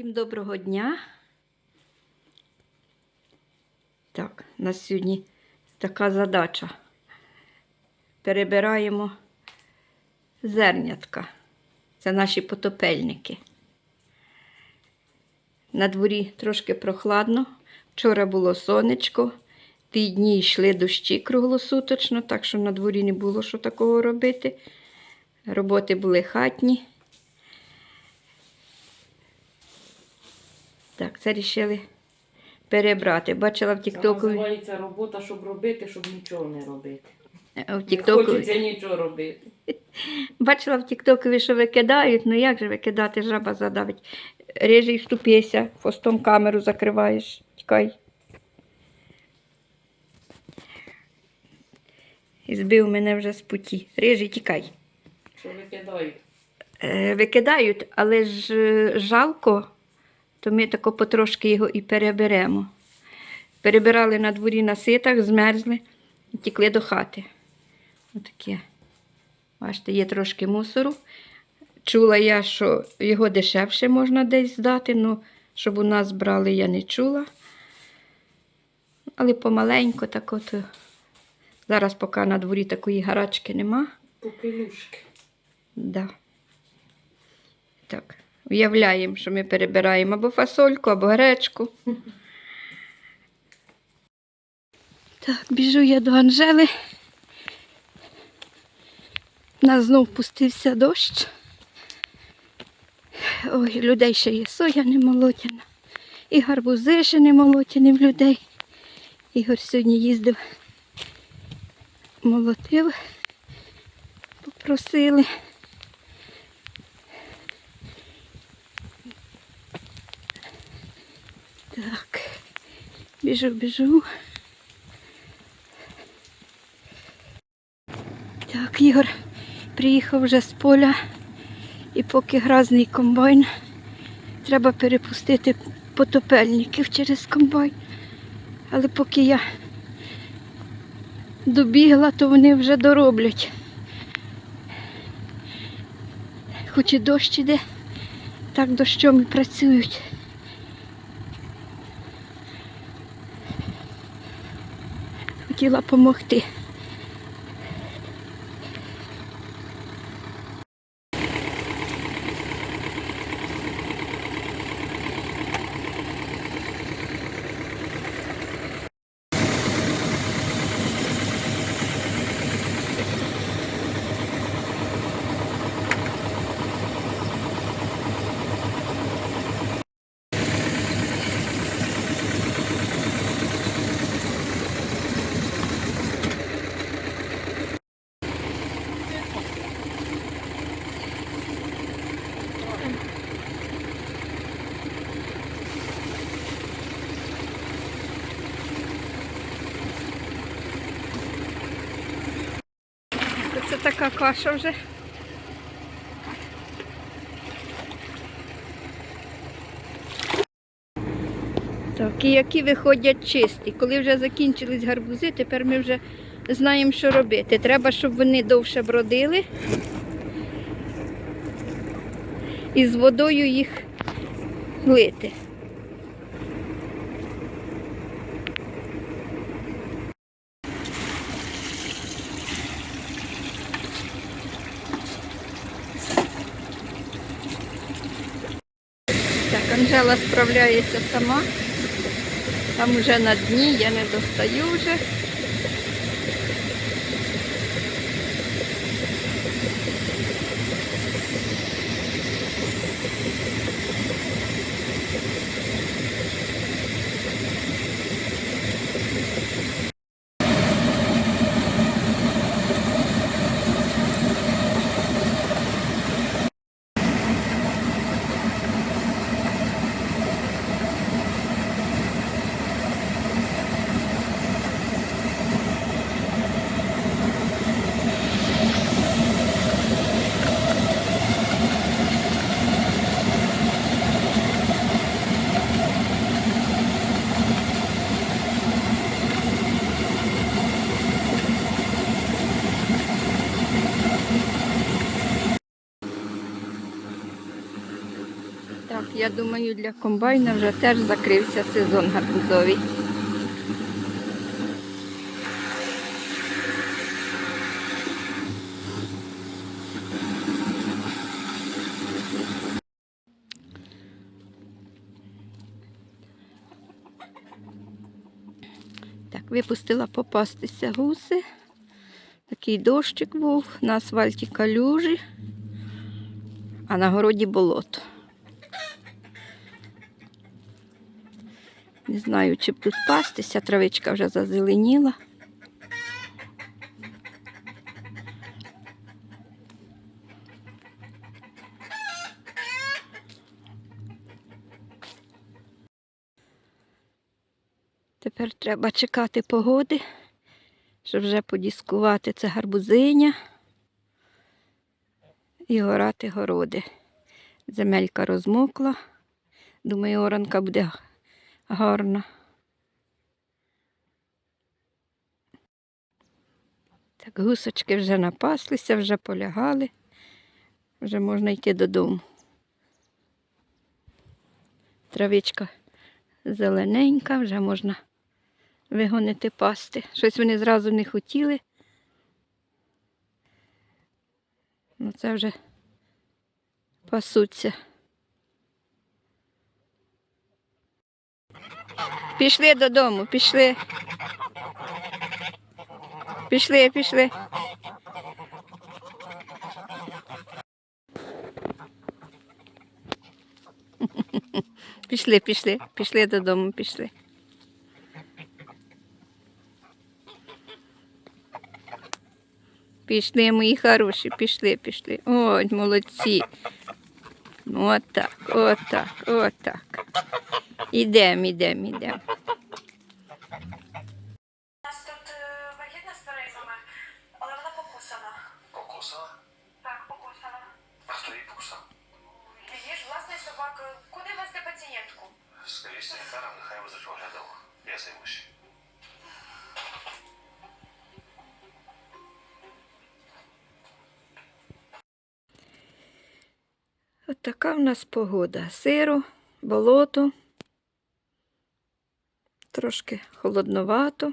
Всім доброго дня. Так, у нас сьогодні така задача. Перебираємо зернятка. Це наші потопельники. На дворі трошки прохладно. Вчора було сонечко. Ті дні йшли дощі круглосуточно, так що на дворі не було що такого робити. Роботи були хатні. Так, це рішили перебрати. Бачила в Це Тіктоку. називається робота, щоб робити, щоб нічого не робити. В Не хочеться нічого робити. бачила в Тіктокові, що викидають. Ну як же викидати, жаба задавить. Режий вступися, хвостом камеру закриваєш. Тікай. І збив мене вже з путі. Режий, тікай. Що викидають. Е, викидають, але ж е, жалко, то ми тако потрошки його і переберемо. Перебирали на дворі на ситах, змерзли і тікли до хати. Отаке. Бачите, є трошки мусору. Чула я, що його дешевше можна десь здати, але щоб у нас брали, я не чула. Але помаленько так от. е, Зараз поки на дворі такої гарачки нема. Попелюшки. Да. Так, уявляємо, що ми перебираємо або фасольку, або гречку. Так, біжу я до Анжели. У нас знов пустився дощ. Ой, людей ще є соя не молотяна. І гарбузи ще не молотяні в людей. Ігор сьогодні їздив, молотив, попросили. Так, біжу, біжу. Так, Ігор приїхав вже з поля, і поки гразний комбайн, треба перепустити потопельників через комбайн. Але поки я добігла, то вони вже дороблять. Хоч і дощ іде, так дощом і працюють. Хотіла допомогти. Це така каша вже. Так, і які виходять чисті. Коли вже закінчились гарбузи, тепер ми вже знаємо, що робити. Треба, щоб вони довше бродили. І з водою їх лити. Так, Анжела справляється сама. Там вже на дні, я не достаю вже. Я думаю, для комбайна вже теж закрився сезон гарбузовий. Випустила попастися гуси. Такий дощик був, на асфальті калюжі, а на городі болото. Не знаю, чи б тут пастися, травичка вже зазеленіла. Тепер треба чекати погоди, щоб вже подіскувати це гарбузиня і горати городи. Земелька розмокла. Думаю, оранка буде гарна. Так, гусочки вже напаслися, вже полягали, вже можна йти додому. Травичка зелененька, вже можна вигонити пасти. Щось вони зразу не хотіли. Ну це вже пасуться. Пішли додому, пішли. Пішли, пішли. Пішли, пішли, пішли додому, пішли. Пішли, мої хороші, пішли, пішли. Ой, молодці. Отак, отак, отак. Ідемо, ідемо, ідемо. У нас тут е, вагітна з переймами, але вона покусана. Покусала? Так, покусана. А хто її покусав? Її ж власний собак. Куди везти пацієнтку? Скажіть санітарам, нехай везуть в оглядову. Я займусь. От така в нас погода. Сиро, болото, трошки холодновато.